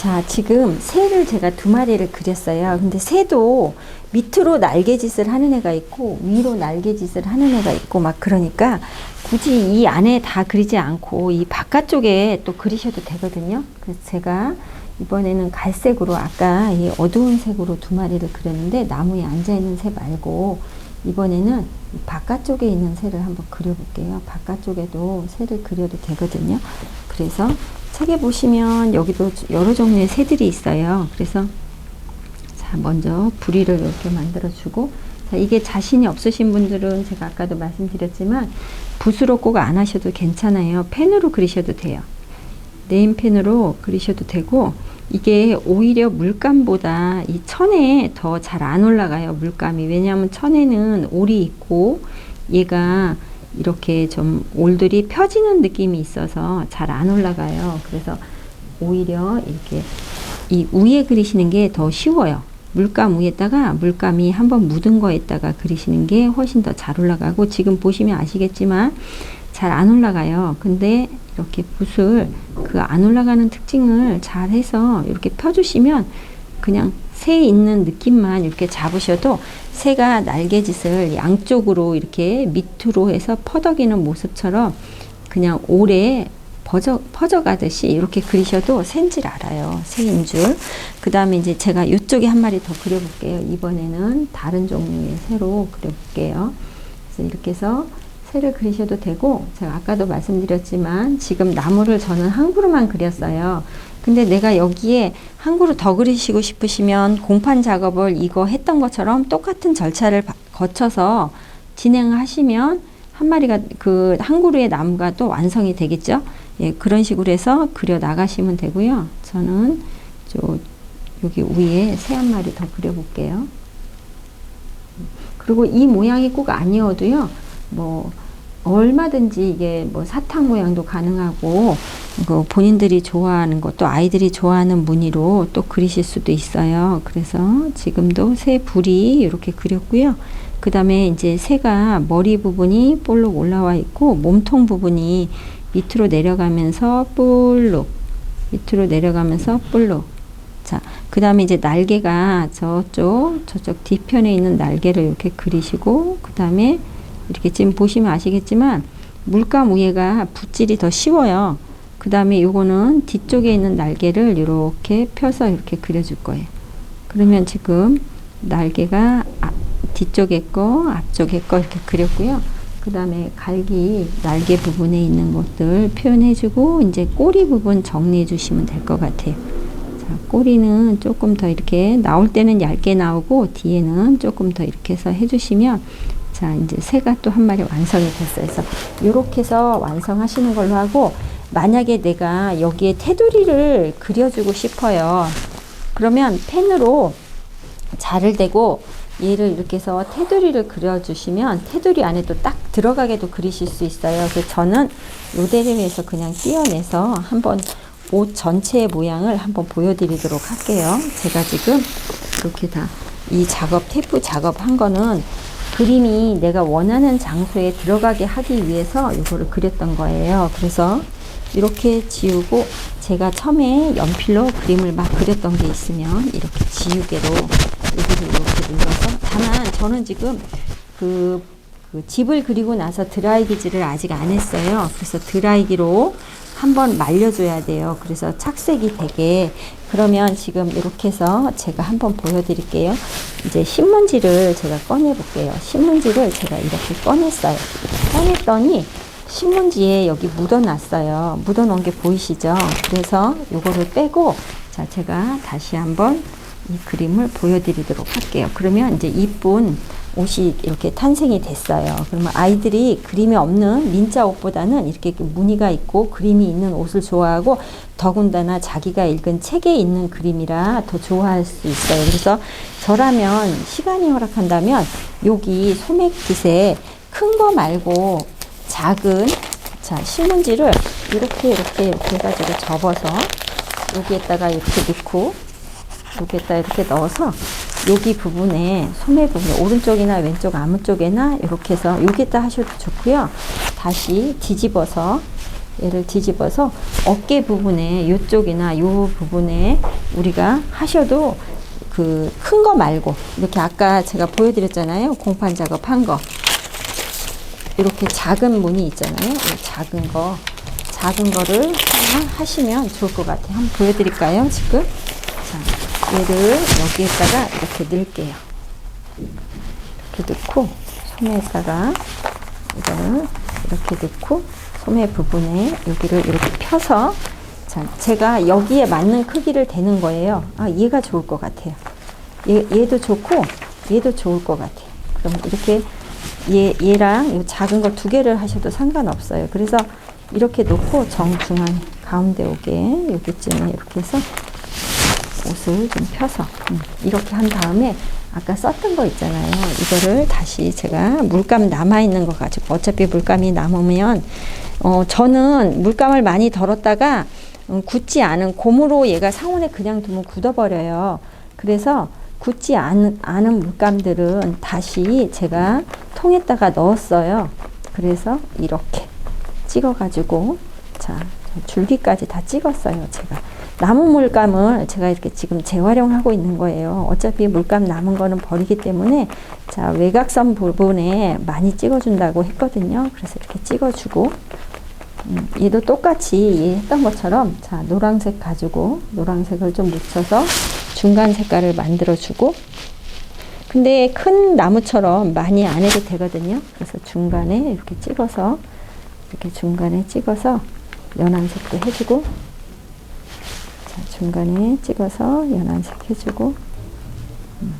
자, 지금 새를 제가 두 마리를 그렸어요. 근데 새도 밑으로 날개짓을 하는 애가 있고 위로 날개짓을 하는 애가 있고 막 그러니까 굳이 이 안에 다 그리지 않고 이 바깥쪽에 또 그리셔도 되거든요. 그래서 제가 이번에는 갈색으로 아까 이 어두운 색으로 두 마리를 그렸는데 나무에 앉아 있는 새 말고 이번에는 이 바깥쪽에 있는 새를 한번 그려볼게요. 바깥쪽에도 새를 그려도 되거든요. 그래서 책에 보시면 여기도 여러 종류의 새들이 있어요. 그래서 자 먼저 부리를 이렇게 만들어 주고 자 이게 자신이 없으신 분들은 제가 아까도 말씀드렸지만 붓으로 꼭 안 하셔도 괜찮아요. 펜으로 그리셔도 돼요. 네임펜으로 그리셔도 되고 이게 오히려 물감보다 이 천에 더 잘 안 올라가요 물감이 왜냐하면 천에는 올이 있고 얘가 이렇게 좀 올들이 펴지는 느낌이 있어서 잘 안 올라가요. 그래서 오히려 이렇게 이 위에 그리시는 게 더 쉬워요. 물감 위에다가 물감이 한번 묻은 거에다가 그리시는 게 훨씬 더 잘 올라가고 지금 보시면 아시겠지만 잘 안 올라가요. 근데 이렇게 붓을 그 안 올라가는 특징을 잘 해서 이렇게 펴주시면 그냥 새 있는 느낌만 이렇게 잡으셔도 새가 날개짓을 양쪽으로 이렇게 밑으로 해서 퍼덕이는 모습처럼 그냥 오래 퍼져, 퍼져가듯이 이렇게 그리셔도 새인줄 알아요. 새인 줄. 그 다음에 이제 제가 이쪽에 한 마리 더 그려볼게요. 이번에는 다른 종류의 새로 그려볼게요. 그래서 이렇게 해서 새를 그리셔도 되고 제가 아까도 말씀드렸지만 지금 나무를 저는 한 그루만 그렸어요. 근데 내가 여기에 한 그루 더 그리시고 싶으시면 공판 작업을 이거 했던 것처럼 똑같은 절차를 거쳐서 진행하시면 한 마리가 그 한 그루의 나무가 또 완성이 되겠죠. 예, 그런 식으로 해서 그려 나가시면 되고요. 저는 저 여기 위에 새 한 마리 더 그려볼게요. 그리고 이 모양이 꼭 아니어도요. 뭐 얼마든지 이게 뭐 사탕 모양도 가능하고 그 본인들이 좋아하는 것또 아이들이 좋아하는 무늬로 또 그리실 수도 있어요. 그래서 지금도 새 불이 이렇게 그렸고요. 그 다음에 이제 새가 머리 부분이 볼록 올라와 있고 몸통 부분이 밑으로 내려가면서 볼록 밑으로 내려가면서 볼록 자, 그 다음에 이제 날개가 저쪽 저쪽 뒤편에 있는 날개를 이렇게 그리시고 그 다음에 이렇게 지금 보시면 아시겠지만 물감 위에가 붓질이 더 쉬워요. 그 다음에 요거는 뒤쪽에 있는 날개를 이렇게 펴서 이렇게 그려줄 거예요. 그러면 지금 날개가 앞, 뒤쪽에 거, 앞쪽에 거 이렇게 그렸고요. 그 다음에 갈기 날개 부분에 있는 것들 표현해주고 이제 꼬리 부분 정리해 주시면 될 것 같아요. 자, 꼬리는 조금 더 이렇게 나올 때는 얇게 나오고 뒤에는 조금 더 이렇게 해서 해주시면 자, 이제 새가 또 한 마리 완성이 됐어요. 그래서 이렇게 해서 완성하시는 걸로 하고 만약에 내가 여기에 테두리를 그려주고 싶어요. 그러면 펜으로 자를 대고 얘를 이렇게 해서 테두리를 그려주시면 테두리 안에 또 딱 들어가게도 그리실 수 있어요. 그래서 저는 모델을 위해서 그냥 띄어내서 한번 옷 전체의 모양을 한번 보여드리도록 할게요. 제가 지금 이렇게 다 이 작업, 테이프 작업 한 거는 그림이 내가 원하는 장소에 들어가게 하기 위해서 이거를 그렸던 거예요. 그래서 이렇게 지우고 제가 처음에 연필로 그림을 막 그렸던 게 있으면 이렇게 지우개로 여기를 이렇게 눌러서 다만 저는 지금 그, 그 집을 그리고 나서 드라이기질을 아직 안 했어요. 그래서 드라이기로 한번 말려줘야 돼요. 그래서 착색이 되게 그러면 지금 이렇게 해서 제가 한번 보여드릴게요. 이제 신문지를 제가 꺼내 볼게요. 신문지를 제가 이렇게 꺼냈어요. 꺼냈더니 신문지에 여기 묻어놨어요. 묻어놓은 게 보이시죠? 그래서 이거를 빼고 자 제가 다시 한번 이 그림을 보여드리도록 할게요. 그러면 이제 이쁜 옷이 이렇게 탄생이 됐어요. 그러면 아이들이 그림이 없는 민자 옷보다는 이렇게 무늬가 있고 그림이 있는 옷을 좋아하고 더군다나 자기가 읽은 책에 있는 그림이라 더 좋아할 수 있어요. 그래서 저라면 시간이 허락한다면 여기 소매깃에 큰 거 말고 작은 자 신문지를 이렇게 이렇게 이렇게 해가지고 접어서 여기에다가 이렇게 넣고 여기에다 이렇게 넣어서 여기 부분에 소매 부분 오른쪽이나 왼쪽 아무 쪽에나 이렇게 해서 여기다 하셔도 좋고요. 다시 뒤집어서 얘를 뒤집어서 어깨 부분에 이쪽이나 요 부분에 우리가 하셔도 그 큰 거 말고 이렇게 아까 제가 보여드렸잖아요. 공판 작업한 거. 이렇게 작은 무늬 있잖아요. 이 작은 거. 작은 거를 하시면 좋을 것 같아요. 한번 보여드릴까요? 지금. 자, 얘를 여기에다가 이렇게 넣을게요. 이렇게 넣고 소매에다가 이거를 이렇게 넣고 소매 부분에 여기를 이렇게 펴서 자, 제가 여기에 맞는 크기를 대는 거예요. 아, 얘가 좋을 것 같아요. 얘, 얘도 좋고 얘도 좋을 것 같아요. 그럼 이렇게 얘, 얘랑 이 작은 거두 개를 하셔도 상관없어요. 그래서 이렇게 놓고 정중앙 가운데 오게 여기쯤에 이렇게 해서 옷을 좀 펴서 음, 이렇게 한 다음에 아까 썼던 거 있잖아요. 이거를 다시 제가 물감 남아 있는 거 가지고 어차피 물감이 남으면 어 저는 물감을 많이 덜었다가 음, 굳지 않은 고무로 얘가 상온에 그냥 두면 굳어버려요. 그래서 굳지 않은, 않은 물감들은 다시 제가 통에다가 넣었어요. 그래서 이렇게 찍어가지고 자 줄기까지 다 찍었어요. 제가 남은 물감을 제가 이렇게 지금 재활용하고 있는 거예요. 어차피 물감 남은 거는 버리기 때문에 자 외곽선 부분에 많이 찍어준다고 했거든요. 그래서 이렇게 찍어주고 음, 얘도 똑같이 얘 했던 것처럼 자 노란색 가지고 노란색을 좀 묻혀서 중간 색깔을 만들어 주고 근데 큰 나무처럼 많이 안 해도 되거든요. 그래서 중간에 이렇게 찍어서 이렇게 중간에 찍어서 연한 색도 해주고 자 중간에 찍어서 연한색 해주고 음,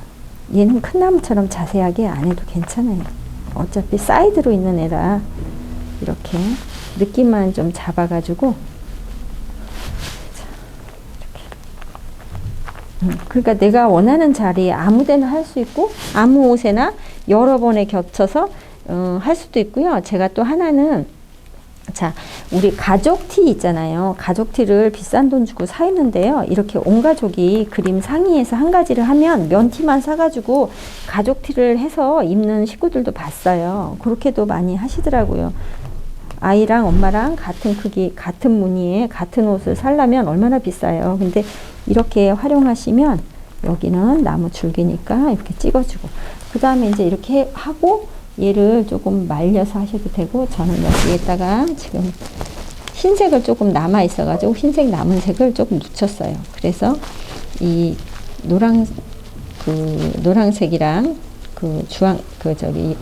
얘는 큰 나무처럼 자세하게 안 해도 괜찮아요. 어차피 사이드로 있는 애라 이렇게 느낌만 좀 잡아가지고 음, 그러니까 내가 원하는 자리에 아무데나 할 수 있고 아무 옷에나 여러 번에 겹쳐서 어, 할 수도 있고요. 제가 또 하나는 자 우리 가족 티 있잖아요. 가족 티를 비싼 돈 주고 사 입는데요. 이렇게 온 가족이 그림 상의해서 한 가지를 하면 면 티만 사가지고 가족 티를 해서 입는 식구들도 봤어요. 그렇게도 많이 하시더라고요. 아이랑 엄마랑 같은 크기, 같은 무늬에 같은 옷을 살려면 얼마나 비싸요. 근데 이렇게 활용하시면 여기는 나무 줄기니까 이렇게 찍어주고 그 다음에 이제 이렇게 하고 얘를 조금 말려서 하셔도 되고 저는 여기에다가 지금 흰색을 조금 남아 있어 가지고 흰색 남은 색을 조금 묻혔어요. 그래서 이 노랑 그 노란색이랑 그 주황 그 저기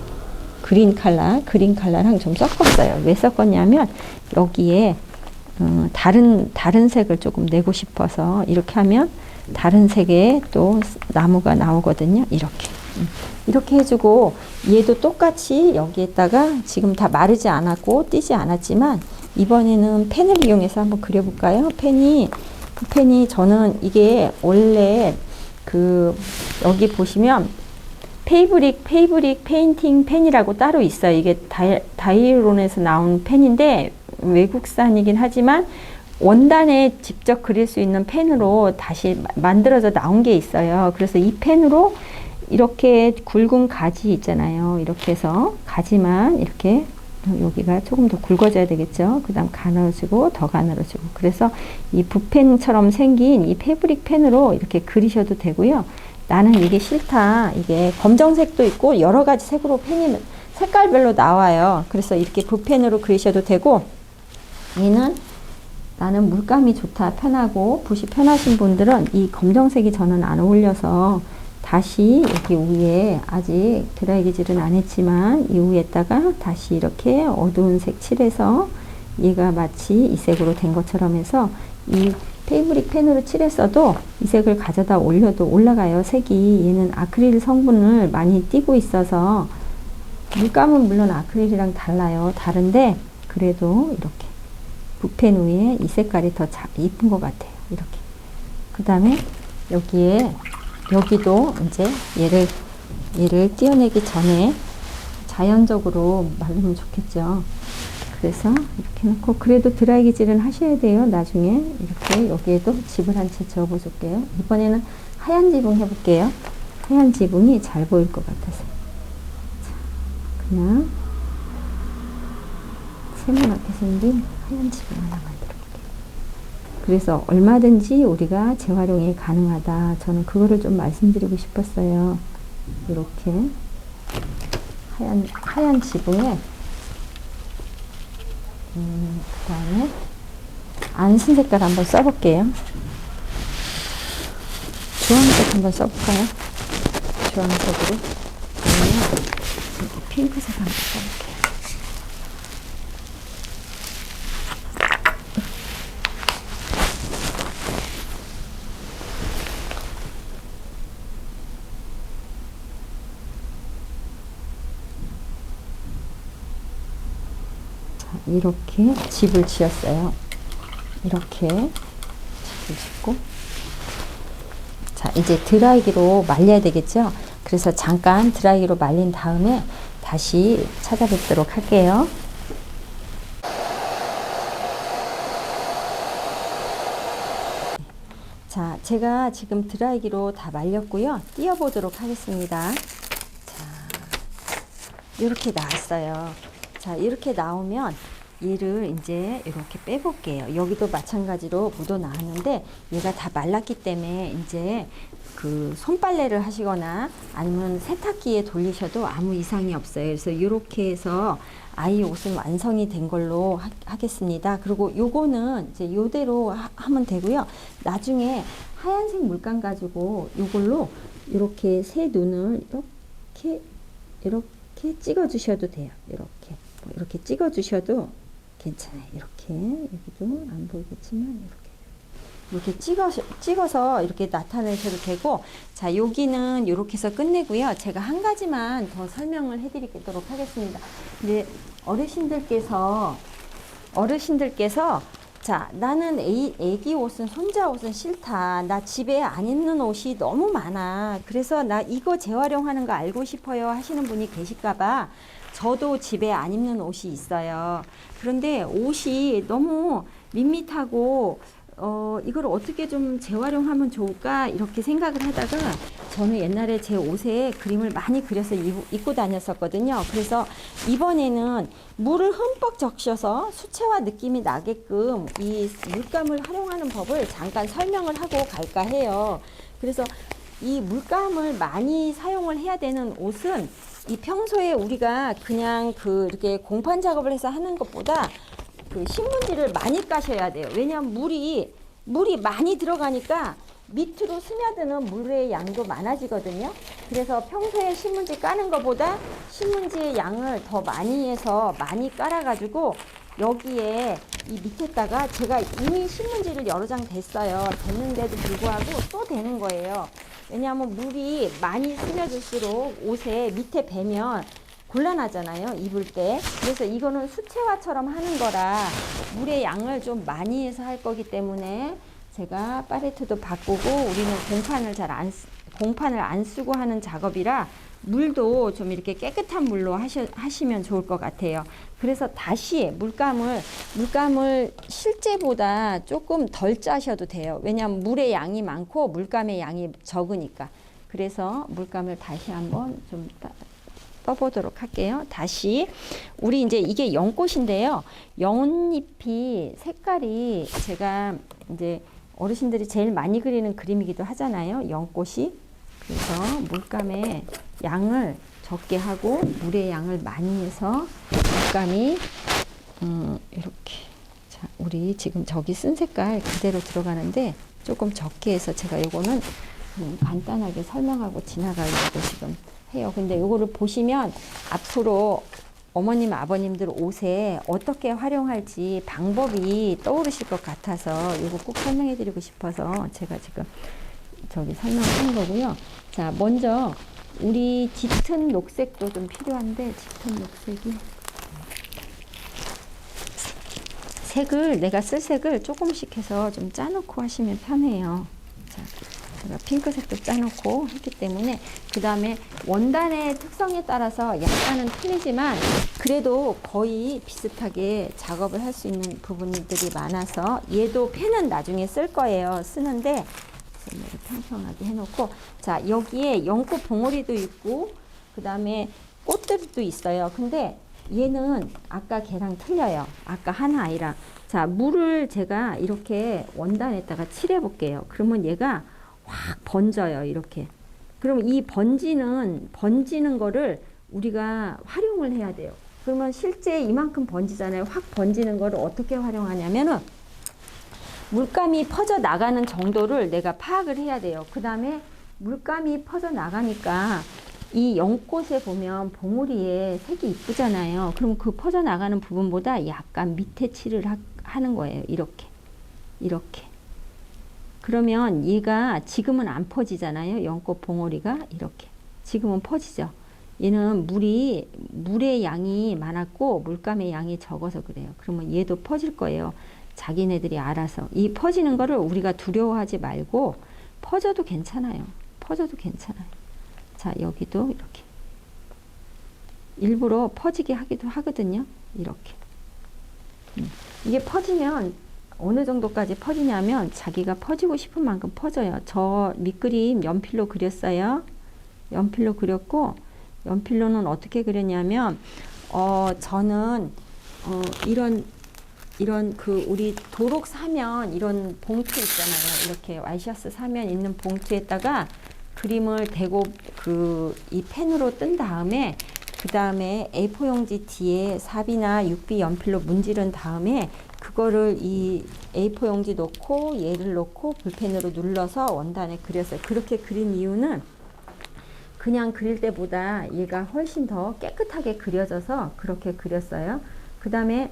그린 칼라, 그린 칼라랑 좀 섞었어요. 왜 섞었냐면 여기에 어, 다른 다른 색을 조금 내고 싶어서 이렇게 하면 다른 색의 또 나무가 나오거든요. 이렇게 음. 이렇게 해주고 얘도 똑같이 여기에다가 지금 다 마르지 않았고 띄지 않았지만 이번에는 펜을 이용해서 한번 그려볼까요? 펜이 펜이 저는 이게 원래 그 여기 보시면 페이브릭 페이브릭 페인팅 펜이라고 따로 있어요. 이게 다이, 다이론에서 나온 펜인데 외국산이긴 하지만 원단에 직접 그릴 수 있는 펜으로 다시 만들어져 나온 게 있어요. 그래서 이 펜으로 이렇게 굵은 가지 있잖아요. 이렇게 해서 가지만 이렇게 여기가 조금 더 굵어져야 되겠죠. 그 다음 가늘어지고 더 가늘어지고 그래서 이 붓펜처럼 생긴 이 패브릭 펜으로 이렇게 그리셔도 되고요. 나는 이게 싫다. 이게 검정색도 있고 여러 가지 색으로 펜이 색깔별로 나와요. 그래서 이렇게 붓펜으로 그리셔도 되고 얘는 나는 물감이 좋다 편하고 붓이 편하신 분들은 이 검정색이 저는 안 어울려서 다시 여기 위에 아직 드라이기질은 안 했지만 이 위에다가 다시 이렇게 어두운 색 칠해서 얘가 마치 이 색으로 된 것처럼 해서 이 페이브릭 펜으로 칠했어도 이 색을 가져다 올려도 올라가요. 색이. 얘는 아크릴 성분을 많이 띄고 있어서 물감은 물론 아크릴이랑 달라요. 다른데 그래도 이렇게 붓펜 위에 이 색깔이 더 자, 이쁜 것 같아요. 이렇게. 그 다음에 여기에 여기도 이제 얘를 얘를 띄어내기 전에 자연적으로 말르면 좋겠죠. 그래서 이렇게 놓고 그래도 드라이기질은 하셔야 돼요. 나중에 이렇게 여기에도 집을 한채 접어 줄게요. 이번에는 하얀 지붕 해볼게요. 하얀 지붕이 잘 보일 것 같아서 자, 그냥 자, 세모나게 생긴 하얀 지붕 하나 만들어볼게요. 그래서 얼마든지 우리가 재활용이 가능하다. 저는 그거를 좀 말씀드리고 싶었어요. 이렇게 하얀 하얀 지붕에 음, 그 다음에 안순 색깔 한번 써볼게요. 주황색 한번 써볼까요? 주황색으로. 핑크색 한번 써볼게요. 자, 이렇게 집을 지었어요. 이렇게 집을 짓고. 자 이제 드라이기로 말려야 되겠죠? 그래서 잠깐 드라이기로 말린 다음에 다시 찾아뵙도록 할게요. 자 제가 지금 드라이기로 다 말렸고요. 띄워 보도록 하겠습니다. 자 이렇게 나왔어요. 자 이렇게 나오면 얘를 이제 이렇게 빼볼게요. 여기도 마찬가지로 묻어 나왔는데 얘가 다 말랐기 때문에 이제 그 손빨래를 하시거나 아니면 세탁기에 돌리셔도 아무 이상이 없어요. 그래서 이렇게 해서 아이 옷은 완성이 된 걸로 하, 겠습니다 그리고 요거는 이제 요대로 하, 하면 되고요. 나중에 하얀색 물감 가지고 요걸로 이렇게 새 눈을 이렇게 이렇게 찍어 주셔도 돼요. 이렇게 뭐 이렇게 찍어 주셔도 괜찮아요. 이렇게 여기도 안 보이겠지만 이렇게 이렇게 찍어 찍어서 이렇게 나타내셔도 되고 자 여기는 이렇게 해서 끝내고요. 제가 한 가지만 더 설명을 해드리도록 하겠습니다. 근데 어르신들께서 어르신들께서 자 나는 애, 애기 옷은 손자 옷은 싫다. 나 집에 안 입는 옷이 너무 많아. 그래서 나 이거 재활용하는 거 알고 싶어요 하시는 분이 계실까봐 저도 집에 안 입는 옷이 있어요. 그런데 옷이 너무 밋밋하고 어, 이걸 어떻게 좀 재활용하면 좋을까 이렇게 생각을 하다가 저는 옛날에 제 옷에 그림을 많이 그려서 입, 입고 다녔었거든요. 그래서 이번에는 물을 흠뻑 적셔서 수채화 느낌이 나게끔 이 물감을 활용하는 법을 잠깐 설명을 하고 갈까 해요. 그래서 이 물감을 많이 사용을 해야 되는 옷은 이 평소에 우리가 그냥 그 이렇게 공판 작업을 해서 하는 것보다 그 신문지를 많이 까셔야 돼요. 왜냐하면 물이 물이 많이 들어가니까 밑으로 스며드는 물의 양도 많아지거든요. 그래서 평소에 신문지 까는 것보다 신문지의 양을 더 많이 해서 많이 깔아가지고 여기에 이 밑에다가 제가 이미 신문지를 여러 장 댔어요. 됐는데도 불구하고 또 되는 거예요. 왜냐하면 물이 많이 스며들수록 옷에 밑에 배면 곤란하잖아요. 입을 때. 그래서 이거는 수채화처럼 하는 거라 물의 양을 좀 많이 해서 할 거기 때문에 제가 팔레트도 바꾸고 우리는 공판을 잘 안 공판을 안 쓰고 하는 작업이라 물도 좀 이렇게 깨끗한 물로 하셔, 하시면 좋을 것 같아요. 그래서 다시 물감을 물감을 실제보다 조금 덜 짜셔도 돼요. 왜냐하면 물의 양이 많고 물감의 양이 적으니까. 그래서 물감을 다시 한번 좀 따, 떠보도록 할게요. 다시 우리 이제 이게 연꽃인데요. 연잎이 색깔이 제가 이제 어르신들이 제일 많이 그리는 그림이기도 하잖아요. 연꽃이 그래서 물감의 양을 적게 하고 물의 양을 많이 해서 물감이 음, 이렇게 자 우리 지금 저기 쓴 색깔 그대로 들어가는데 조금 적게 해서 제가 요거는 음, 간단하게 설명하고 지나가려고 지금 해요. 근데 요거를 보시면 앞으로 어머님, 아버님들 옷에 어떻게 활용할지 방법이 떠오르실 것 같아서 이거 꼭 설명해 드리고 싶어서 제가 지금 저기 설명하는 거고요. 자, 먼저 우리 짙은 녹색도 좀 필요한데 짙은 녹색이 색을 내가 쓸 색을 조금씩 해서 좀 짜놓고 하시면 편해요. 자, 제가 핑크색도 짜놓고 했기 때문에 그 다음에 원단의 특성에 따라서 약간은 틀리지만 그래도 거의 비슷하게 작업을 할 수 있는 부분들이 많아서 얘도 펜은 나중에 쓸 거예요. 쓰는데 이렇게 평평하게 해놓고 자 여기에 연꽃 봉오리도 있고 그 다음에 꽃들도 있어요. 근데 얘는 아까 걔랑 틀려요. 아까 하나 아이랑. 자, 물을 제가 이렇게 원단에다가 칠해 볼게요. 그러면 얘가 확 번져요. 이렇게. 그럼 이 번지는, 번지는 거를 우리가 활용을 해야 돼요. 그러면 실제 이만큼 번지잖아요. 확 번지는 거를 어떻게 활용하냐면은 물감이 퍼져 나가는 정도를 내가 파악을 해야 돼요. 그 다음에 물감이 퍼져 나가니까 이 연꽃에 보면 봉우리에 색이 이쁘잖아요. 그럼 그 퍼져 나가는 부분보다 약간 밑에 칠을 하, 하는 거예요. 이렇게. 이렇게. 그러면 얘가 지금은 안 퍼지잖아요. 연꽃 봉오리가 이렇게. 지금은 퍼지죠. 얘는 물이 물의 양이 많았고 물감의 양이 적어서 그래요. 그러면 얘도 퍼질 거예요. 자기네들이 알아서 이 퍼지는 거를 우리가 두려워하지 말고 퍼져도 괜찮아요. 퍼져도 괜찮아요. 자 여기도 이렇게 일부러 퍼지게 하기도 하거든요. 이렇게 음. 이게 퍼지면 어느 정도까지 퍼지냐면 자기가 퍼지고 싶은 만큼 퍼져요. 저 밑그림 연필로 그렸어요. 연필로 그렸고 연필로는 어떻게 그렸냐면 어 저는 어 이런 이런 그 우리 도록 사면 이런 봉투 있잖아요. 이렇게 와이셔츠 사면 있는 봉투에다가 그림을 대고 그 이 펜으로 뜬 다음에 그 다음에 A4 용지 뒤에 삽이나 6B 연필로 문지른 다음에 그거를 이 A4 용지 놓고 얘를 놓고 볼펜으로 눌러서 원단에 그렸어요. 그렇게 그린 이유는 그냥 그릴 때보다 얘가 훨씬 더 깨끗하게 그려져서 그렇게 그렸어요. 그 다음에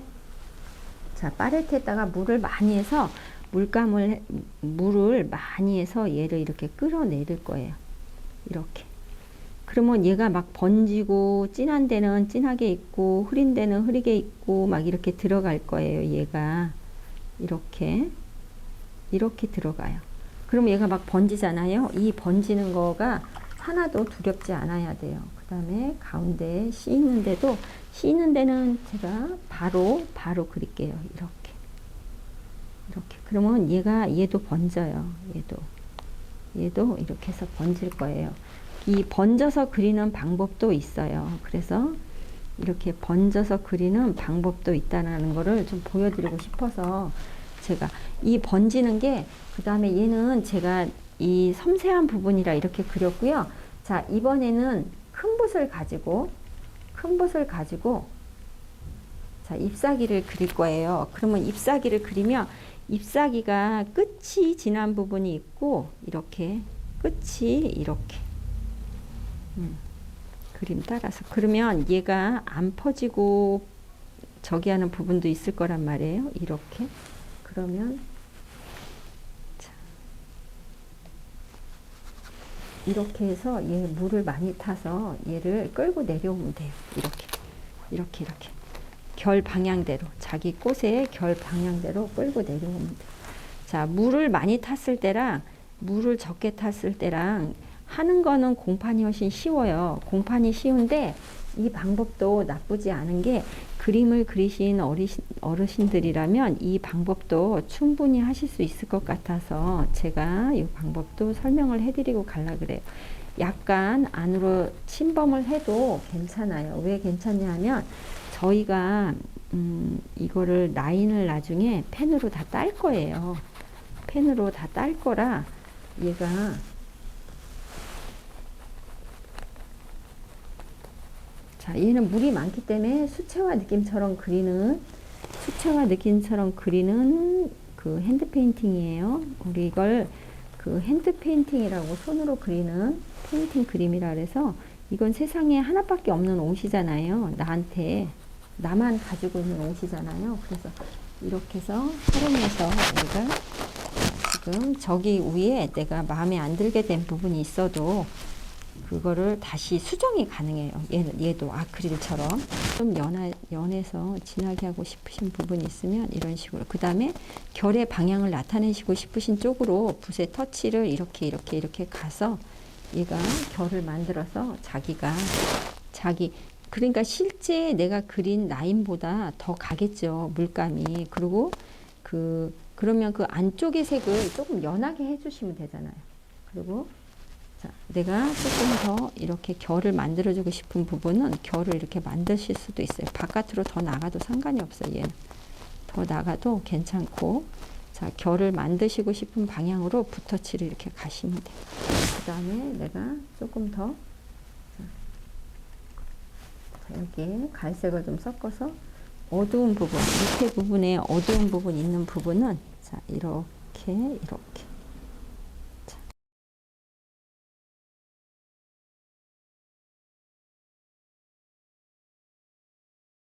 자 파레트에다가 물을 많이 해서 물감을 해- 물을 많이 해서 얘를 이렇게 끌어내릴 거예요. 이렇게. 그러면 얘가 막 번지고 진한 데는 진하게 있고 흐린 데는 흐리게 있고 막 이렇게 들어갈 거예요. 얘가 이렇게 이렇게 들어가요. 그럼 얘가 막 번지잖아요. 이 번지는 거가 하나도 두렵지 않아야 돼요. 그 다음에 가운데 씨 있는데도 씨 있는 데는 제가 바로 바로 그릴게요. 이렇게 이렇게 그러면 얘가 얘도 번져요. 얘도 얘도 이렇게 해서 번질 거예요. 이 번져서 그리는 방법도 있어요. 그래서 이렇게 번져서 그리는 방법도 있다는 거를 좀 보여드리고 싶어서 제가 이 번지는 게 그 다음에 얘는 제가 이 섬세한 부분이라 이렇게 그렸고요. 자 이번에는 큰 붓을 가지고 큰 붓을 가지고 자 잎사귀를 그릴 거예요. 그러면 잎사귀를 그리면 잎사귀가 끝이 진한 부분이 있고 이렇게 끝이 이렇게 음, 그림 따라서 그러면 얘가 안 퍼지고 저기 하는 부분도 있을 거란 말이에요. 이렇게 그러면 자, 이렇게 해서 얘 물을 많이 타서 얘를 끌고 내려오면 돼요. 이렇게 이렇게 이렇게 결 방향대로 자기 꽃의 결 방향대로 끌고 내려오면 돼요. 자 물을 많이 탔을 때랑 물을 적게 탔을 때랑 하는 거는 공판이 훨씬 쉬워요. 공판이 쉬운데 이 방법도 나쁘지 않은 게 그림을 그리신 어르신, 어르신들이라면 이 방법도 충분히 하실 수 있을 것 같아서 제가 이 방법도 설명을 해드리고 갈라 그래요. 약간 안으로 침범을 해도 괜찮아요. 왜 괜찮냐 하면 저희가 음, 이거를 라인을 나중에 펜으로 다 딸 거예요. 펜으로 다 딸 거라 얘가 자, 얘는 물이 많기 때문에 수채화 느낌처럼 그리는 수채화 느낌처럼 그리는 그 핸드 페인팅이에요. 우리 이걸 그 핸드 페인팅이라고 손으로 그리는 페인팅 그림이라 그래서 이건 세상에 하나밖에 없는 옷이잖아요. 나한테 나만 가지고 있는 옷이잖아요. 그래서 이렇게 해서 활용해서 우리가 지금 저기 위에 내가 마음에 안 들게 된 부분이 있어도 그거를 다시 수정이 가능해요. 얘, 얘도 아크릴처럼 좀 연하, 연해서 진하게 하고 싶으신 부분이 있으면 이런 식으로 그 다음에 결의 방향을 나타내시고 싶으신 쪽으로 붓의 터치를 이렇게 이렇게 이렇게 가서 얘가 결을 만들어서 자기가 자기 그러니까 실제 내가 그린 라인보다 더 가겠죠 물감이 그리고 그 그러면 그 안쪽의 색을 조금 연하게 해주시면 되잖아요. 그리고 자 자, 내가 조금 더 이렇게 결을 만들어주고 싶은 부분은 결을 이렇게 만드실 수도 있어요. 바깥으로 더 나가도 상관이 없어요. 얘는 더 나가도 괜찮고, 자 결을 만드시고 싶은 방향으로 붓터치를 이렇게 가시면 돼요. 그 다음에 내가 조금 더 자, 여기에 갈색을 좀 섞어서 어두운 부분, 밑에 부분에 어두운 부분 있는 부분은 자 이렇게 이렇게